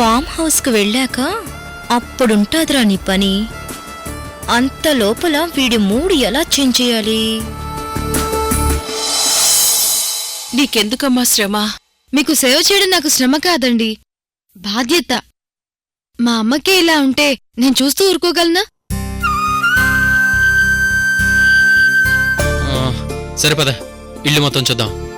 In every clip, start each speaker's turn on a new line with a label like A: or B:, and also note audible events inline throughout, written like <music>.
A: Form హౌస్కు వెళ్ళాక అప్పుడుంటాదిరా నీ పని. అంత లోపల వీడి మూడు ఎలా చేంజ్ చేయాలి?
B: నీకెందుకమ్మా శ్రమ?
C: మీకు సేవ చేయడం నాకు శ్రమ కాదండి. బాధ్యత. మా అమ్మకే ఇలా ఉంటే నేను చూస్తూ ఊరుకోగలనా?
D: సరే పద. ఇల్లు మొత్తం చూద్దాం.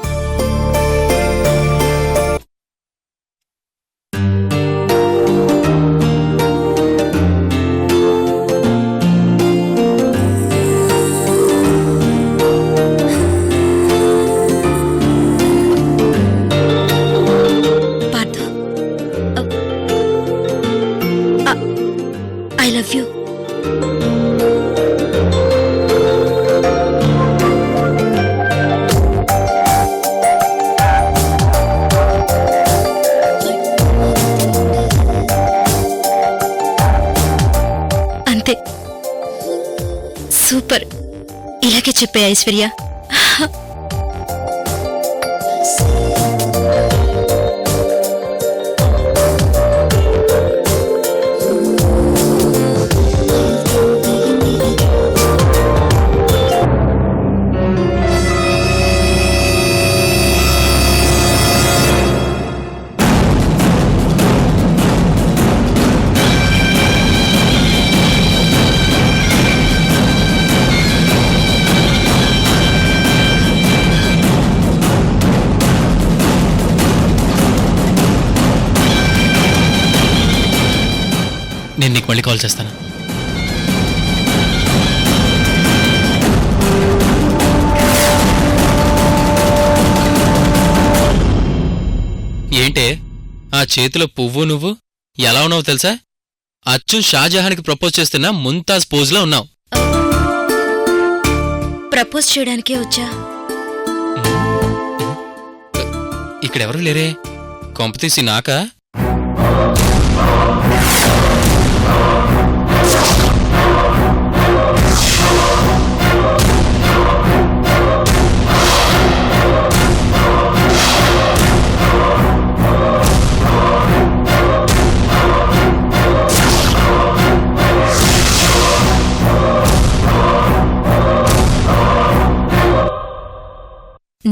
A: ఇలాగే చెప్పే ఐశ్వర్య
D: నేను కాల్ చేస్తాను ఏంటే? ఆ చేతిలో పువ్వు నువ్వు? ఎలా ఉన్నావు తెలుసా? అచ్చు షాజహాన్కి ప్రపోజ్ చేస్తున్న ముంతాజ్ పోజ్లో ఉన్నావు.
A: ప్రపోజ్ చేయడానికే వచ్చా?
D: ఇక్కడెవరూ లేరే? కొంపతీసి నాకా?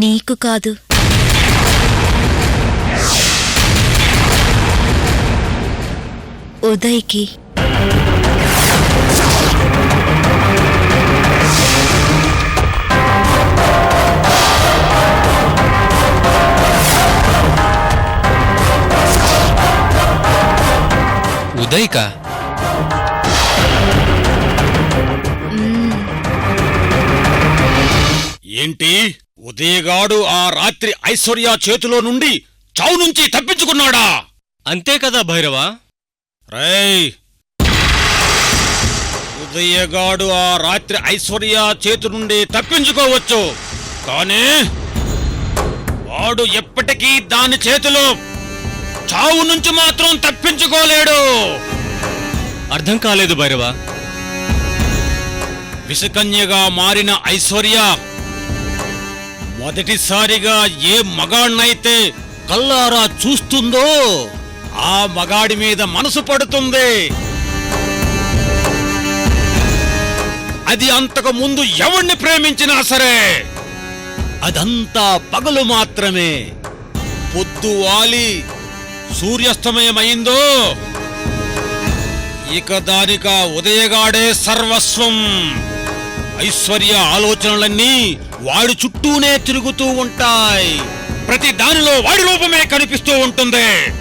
A: నీకు కాదు. ఉదయ్కి.
D: ఉదయ్కా?
E: ఏంటి? ఉదయగాడు ఆ రాత్రి ఐశ్వర్య చేతిలో నుండి చావు నుంచి తప్పించుకున్నాడా?
F: అంతే కదా భైరవా.
E: రేయ్! ఉదయగాడు ఆ రాత్రి ఐశ్వర్య చేతి నుండి తప్పించుకోవచ్చు. కానీ వాడు ఎప్పటికీ దాని చేతిలో చావు నుంచి మాత్రం తప్పించుకోలేడు.
F: అర్థం కాలేదు భైరవా.
E: విషకన్యగా మారిన ఐశ్వర్య మొదటిసారిగా ఏ మగాణ్ణైతే కల్లారా చూస్తుందో ఆ మగాడి మీద మనసు పడుతుంది. అది అంతకు ముందు ఎవణ్ణి ప్రేమించినా సరే అదంతా పగలు మాత్రమే. పొద్దు వాలి సూర్యాస్తమయమైందో ఇక దానిక ఉదయగాడే సర్వస్వం. ఐశ్వర్య ఆలోచనలన్నీ వాడి చుట్టూనే తిరుగుతూ ఉంటాయి. ప్రతి దానిలో వాడి రూపమే కనిపిస్తూ ఉంటుంది.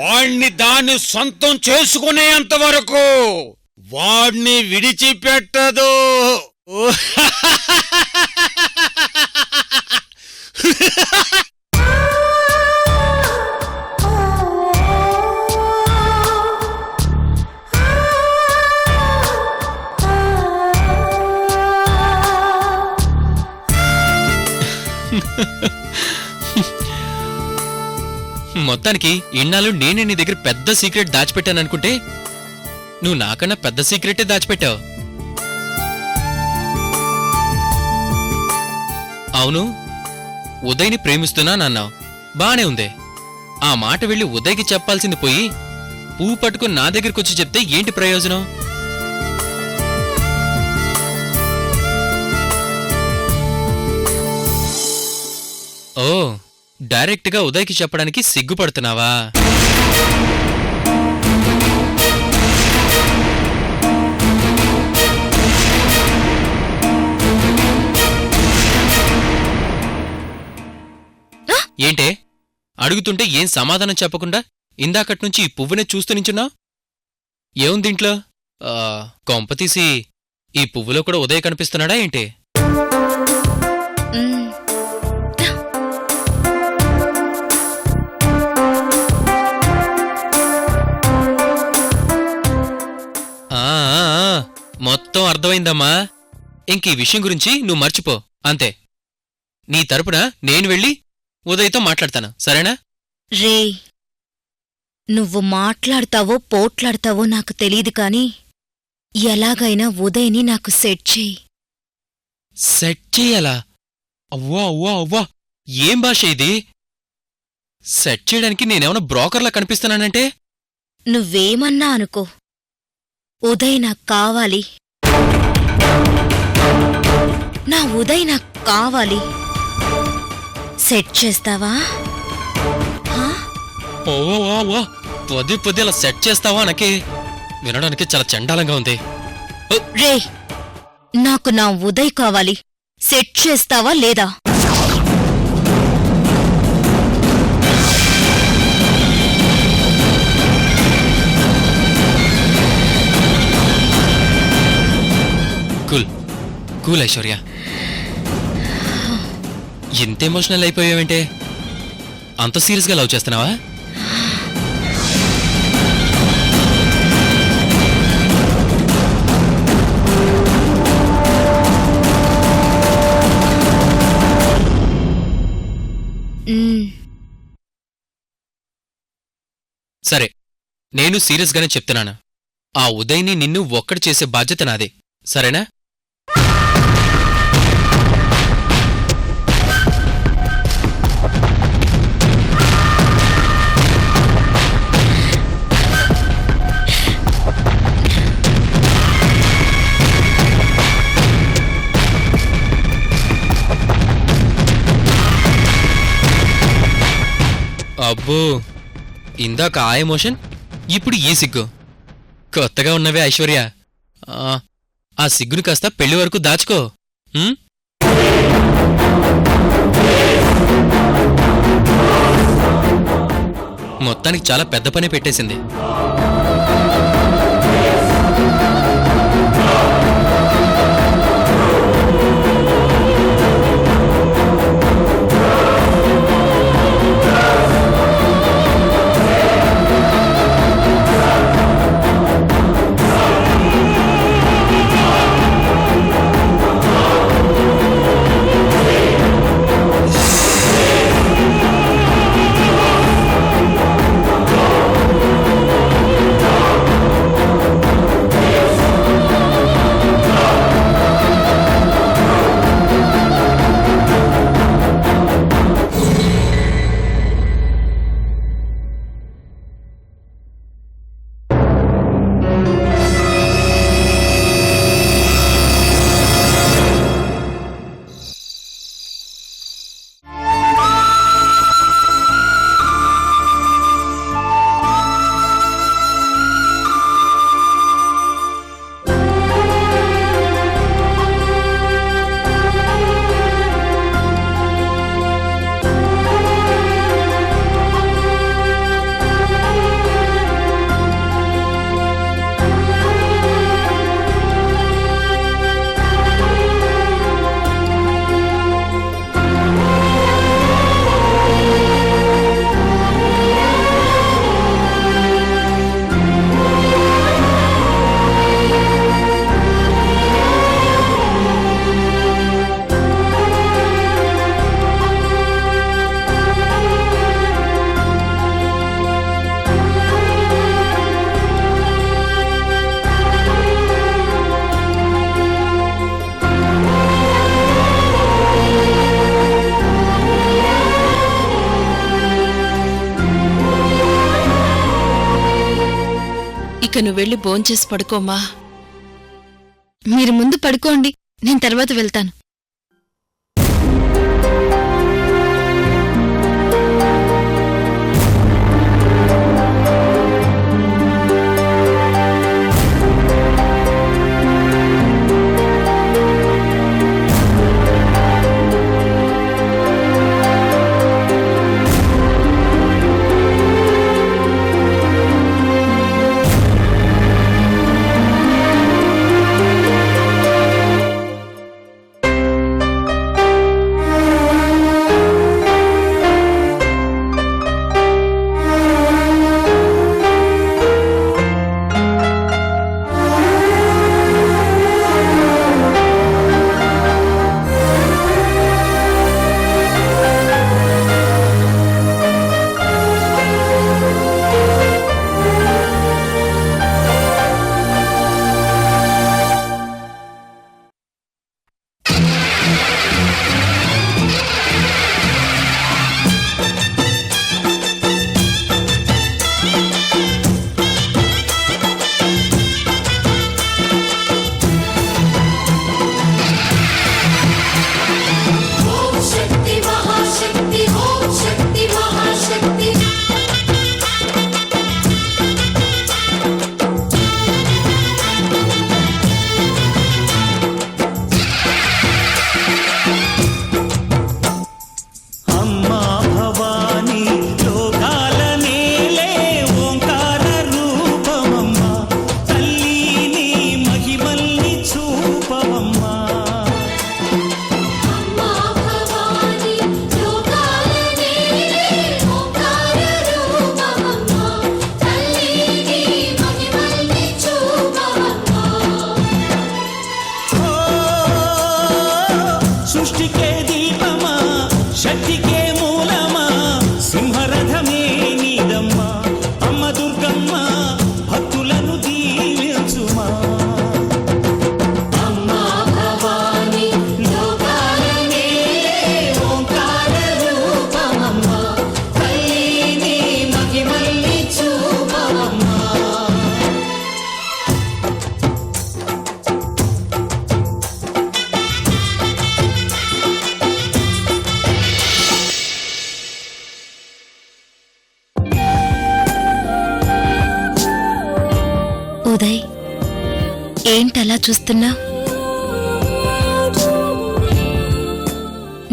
E: వాణ్ణి దాన్ని సొంతం చేసుకునేంత వరకు వాణ్ణి విడిచిపెట్టదు. <laughs> <laughs>
D: మొత్తానికి ఇన్నాళ్ళు నేనే నీ దగ్గర పెద్ద సీక్రెట్ దాచిపెట్టాననుకుంటే నువ్వు నాకన్నా పెద్ద సీక్రెటే దాచిపెట్టావు. అవును ఉదయ్ని ప్రేమిస్తున్నానన్నావు బానే ఉందే. ఆ మాట వెళ్ళి ఉదయ్కి చెప్పాల్సింది పోయి పువ్వు పట్టుకుని నా దగ్గరికి చెప్తే ఏంటి ప్రయోజనం? ఓ డైరెక్ట్గా ఉదయ్కి చెప్పడానికి సిగ్గుపడుతున్నావా? ఏంటే? అడుగుతుంటే ఏం సమాధానం చెప్పకుండా ఇందాకటి నుంచి ఈ పువ్వునే చూస్తూ నించున్నావు? ఏముంది ఇంట్లో ఆ, కొంపతీసి ఈ పువ్వులో కూడా ఉదయ్ కనిపిస్తున్నాడా ఏంటి? మొత్తం అర్థమైందమ్మా. ఇంక ఈ విషయం గురించి నువ్వు మర్చిపో. అంతే. నీ తరపున నేను వెళ్ళి ఉదయ్తో మాట్లాడతాను. సరేనా?
A: రేయ్ నువ్వు మాట్లాడతావో పోట్లాడతావో నాకు తెలీదు కాని ఎలాగైనా ఉదయ్ని నాకు సెట్ చేయి.
D: సెట్ చెయ్యాలా అవ్వా అవ్వా అవ్వా. ఏం భాష ఇది? సెట్ చేయడానికి నేనేమన్నా బ్రోకర్లా కనిపిస్తున్నానంటే?
A: నువ్వేమన్నా అనుకో. ఉదయ్ నాకు కావాలి. నా ఉదయ్ నాకు కావాలి. సెట్ చేస్తావా?
D: ఓ పొద్దు పొద్దు అలా సెట్ చేస్తావా నాకే వినడానికి చాలా చండాలంగా ఉంది. ఓ,
A: రే నాకు నా ఉదయ్ కావాలి. సెట్ చేస్తావా లేదా?
D: కూల్ ఐశ్వర్య. ఎంత ఎమోషనల్ అయిపోయావంటే? అంత సీరియస్గా లవ్ చేస్తున్నావా? సరే నేను సీరియస్గానే చెప్తున్నాను. ఆ ఉదయ్ని నిన్ను ఒక్కడి చేసే బాధ్యత నాదే. సరేనా? అబ్బో ఇందాక ఆ ఎమోషన్ ఇప్పుడు ఈ సిగ్గు. కొత్తగా ఉన్నవే ఐశ్వర్య. ఆ, సిగ్గుని సిగ్గును కాస్త పెళ్ళి వరకు దాచుకో. మొత్తానికి చాలా పెద్ద పని పెట్టేసింది.
B: ఇక నువ్వు వెళ్ళి భోంచేసి పడుకోమా
G: మీరు ముందు పడుకోండి నేను తర్వాత వెళ్తాను.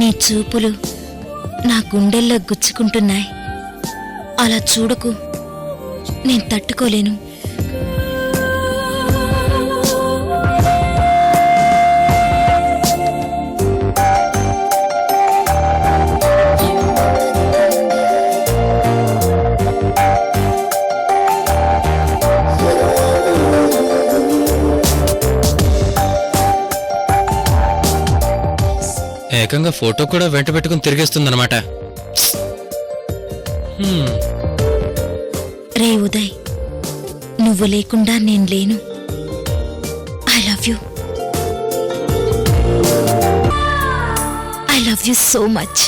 H: నీ
A: చూపులు నా గుండెల్లో గుచ్చుకుంటున్నాయి. అలా చూడకు. నేను తట్టుకోలేను.
D: ఏకంగా ఫోటో కూడా వెంట పెట్టుకుని తిరిగేస్తుందన్నమాట.
A: రే ఉదయ్ నువ్వు లేకుండా నేను లేను. I love you I love you so much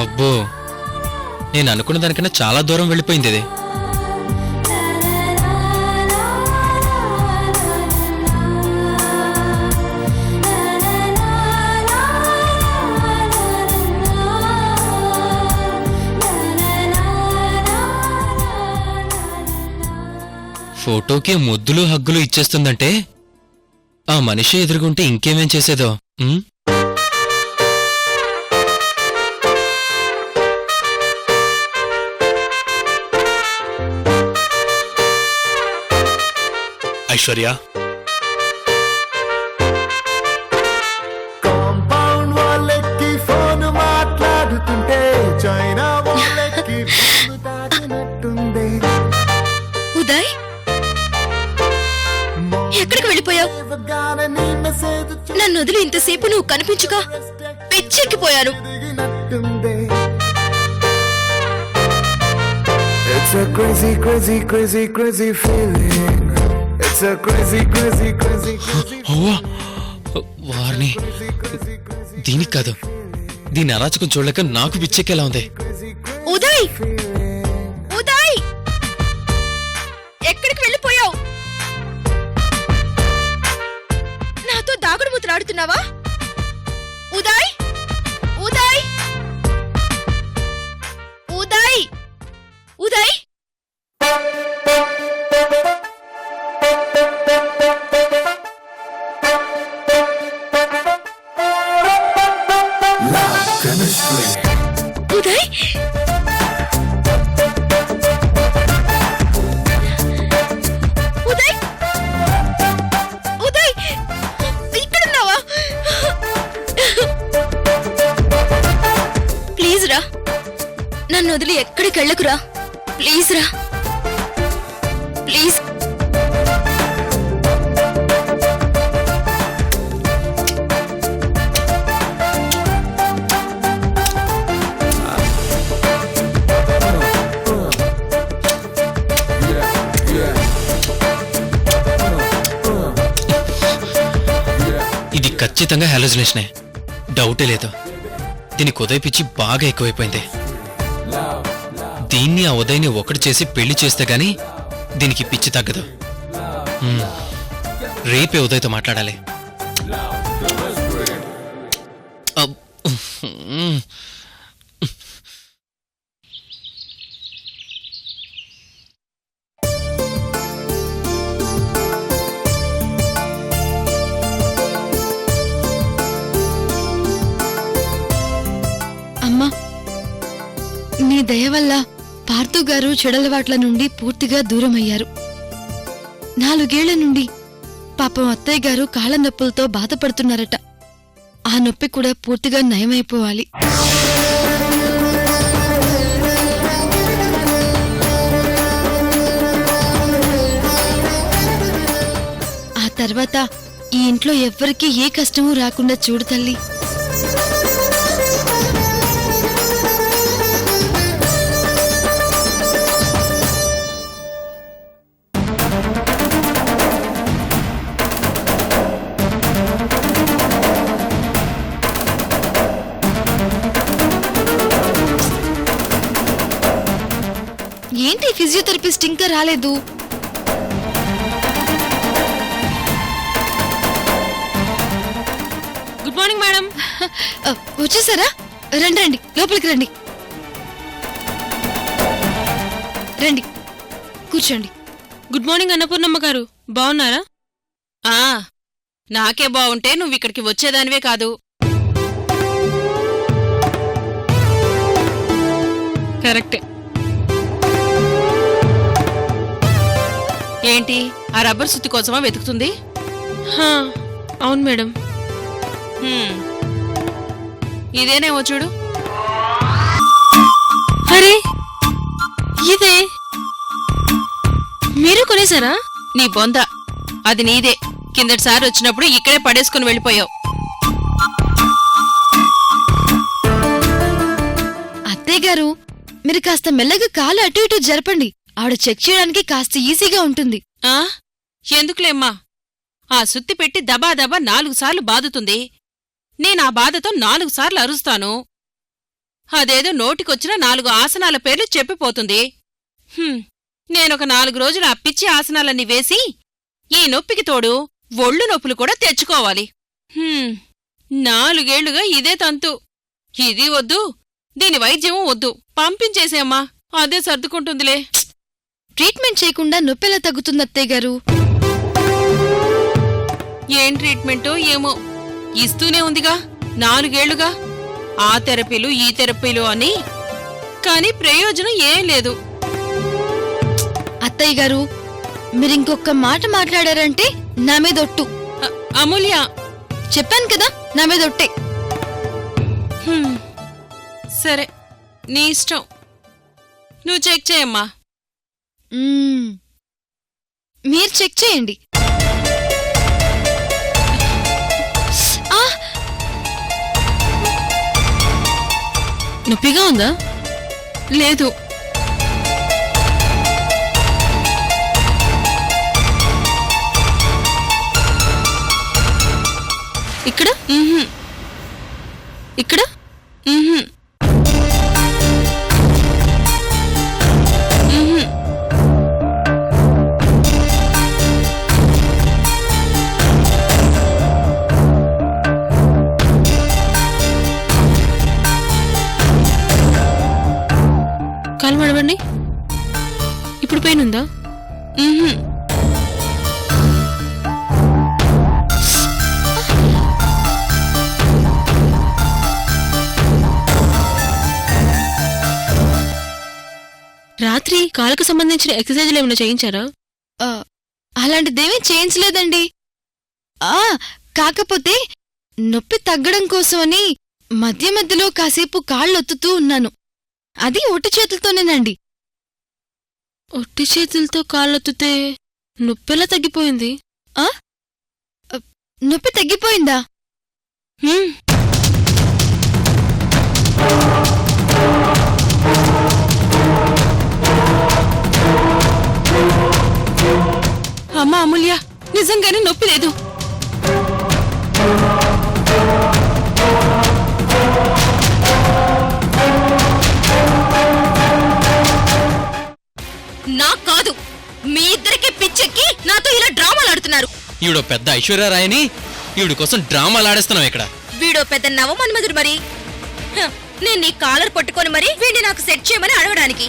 D: అబ్బో. నేను అనుకున్న దానికన్నా చాలా దూరం వెళ్ళిపోయింది ఇది. ఫోటోకి ముద్దులు హగ్గులు ఇచ్చేస్తుందంటే ఆ మనిషి ఎదురుగుంటే ఇంకేమేం చేసేదో
I: ఐశ్వర్య
J: కాంపౌండ్ వాళ్ళకి ఫోన్ మాట్లాడుతుంటే చైనా వాళ్ళకి బాంబు తాకినట్టుంది
A: ఉదయ్ ఎక్కడికి వెళ్ళిపోయావు?
J: ఇవ్వగానే నీ మెసేజ్
A: నన్ను వదిలి ఇంతసేపు నువ్వు కనిపించుక పిచ్చెక్కిపోయాను.
J: తిరిగినట్టుంది It's a crazy, crazy, crazy, crazy feeling. <gasps>
D: అవ్వా! వారిని దీనికి కాదు. దీని అరాచకం చూడలేక నాకు పిచ్చెక్కేలా ఉంది.
A: ఉదయ్! ఉదయ్! ఎక్కడికి వెళ్ళిపోయావు? నాతో దాగుడు మూతలు ఆడుతున్నావా? ఉదయ్ ఉదయ్! ఉదయ్! ఉదయ్! ఉదయ్! వదిలి ఎక్కడికి వెళ్ళకురా? ప్లీజ్ రా. ప్లీజ్.
D: ఇది ఖచ్చితంగా హాలోజినేషనే డౌటే లేదు. దీనికి కుదైపిచ్చి బాగా ఎక్కువైపోయింది. దీన్ని ఆ ఉదయ్ని ఒకటి చేసి పెళ్ళి చేస్తే గాని దీనికి పిచ్చి తగ్గదు రేపే ఉదయ్తో మాట్లాడాలి అబ్. హ్మ్.
C: వల్ల పార్థు గారు చెడలవాట్ల నుండి పూర్తిగా దూరం అయ్యారు నాలుగేళ్ళ నుండి పాపం అత్తయ్య గారు కాళ్ళ నొప్పులతో బాధపడుతున్నారట. ఆ నొప్పి కూడా పూర్తిగా నయమైపోవాలి. ఆ తర్వాత ఈ ఇంట్లో ఎవ్వరికీ ఏ కష్టమూ రాకుండా చూడు తల్లి. ఏంటి ఫిజియోథెరపిస్ట్ ఇంకా రాలేదు?
B: Good morning madam.
C: వచ్చేసారా? రండి రండి. లోపలికి రండి. రండి. కూర్చోండి.
B: గుడ్ మార్నింగ్ అన్నపూర్ణమ్మ గారు. బాగున్నారా? ఆ నాకే బాగుంటే నువ్వు ఇక్కడికి వచ్చేదానివే కాదు. కరెక్టే. ఏంటి? ఆ రబ్బర్ సుత్తి కోసమా వెతుకుతుంది? అవును మేడం. ఇదేనేమో చూడు. అరే ఇదే. మీరు కొనేసారా నీ బొంద. అది నీదే. కిందటిసారి వచ్చినప్పుడు ఇక్కడే పడేసుకుని వెళ్ళిపోయావు.
C: అత్తయ్య గారు మీరు కాస్త మెల్లగా కాలు అటు ఇటు జరపండి. ఆవిడ చెక్ చేయడానికి కాస్త ఈజీగా ఉంటుంది.
B: ఆ? ఎందుకులేమ్మా? ఆ సుత్తి పెట్టి దబా దబా నాలుగు సార్లు బాదుతుంది. నేనా బాధతో నాలుగు సార్లు అరుస్తాను. అదేదో నోటికొచ్చిన నాలుగు ఆసనాల పేర్లు చెప్పిపోతుంది. హ్మ్, నేనొక నాలుగు రోజులు ఆ పిచ్చి ఆసనాలన్నీ వేసి ఈ నొప్పికి తోడు ఒళ్ళు నొప్పులు కూడా తెచ్చుకోవాలి. హ్మ్, నాలుగేళ్ళుగా ఇదే తంతు. ఇది వద్దు దీని వైద్యము వద్దు. పంపించేసేమ్మా అదే సర్దుకుంటుందిలే.
C: ట్రీట్మెంట్ చేయకుండా నొప్పెలా తగ్గుతుంది అత్తయ్య గారు?
B: ఏం ట్రీట్మెంటో ఏమో. ఇస్తూనే ఉందిగా నాలుగేళ్ళుగా. ఆ థెరపీలు ఈ థెరపీలు అని. కాని ప్రయోజనం ఏం లేదు.
C: అత్తయ్య గారు మీరు ఇంకొక మాట మాట్లాడారంటే నా
B: అ- అమూల్య.
C: చెప్పాను కదా నా.
B: సరే నీ ఇష్టం. నువ్వు చెక్ చేయమ్మా.
C: మ్మ్. మీరు చెక్ చేయండి.
B: నొప్పిగా ఉందా? లేదు. ఇక్కడ? ఇక్కడ? కాలు మడవండి ఇప్పుడు పెయిన్ ఉందా. రాత్రి కాలుకు సంబంధించిన ఎక్సర్సైజ్లు ఏమైనా చేయించారా?
C: అలాంటిదేమీ చేయించలేదండి. ఆ కాకపోతే నొప్పి తగ్గడం కోసమని మధ్య మధ్యలో కాసేపు కాళ్ళొత్తుతూ ఉన్నాను. అది ఒట్టి చేతులతోనేనండి.
B: ఒట్టి చేతులతో కాళ్ళొత్తితే నొప్పెలా తగ్గిపోయింది?
C: నొప్పి తగ్గిపోయిందా?
B: హ్మ్. అమ్మా అమూల్య నిజంగానే నొప్పి లేదు.
A: మీ ఇద్దరికి పిచ్చెక్కి నాతో ఇలా డ్రామాలు ఆడుతున్నారు.
D: ఈవిడ పెద్ద ఐశ్వర్యరాయని ఈవిడ కోసం డ్రామాలు ఆడేస్తున్నావు ఇక్కడ.
A: వీడో పెద్ద నవమన్మధుడు మరి. హ, నేను నీ కాలర్ పట్టుకొని మరి వీడిని నాకు సెట్ చేయమని అడగడానికి.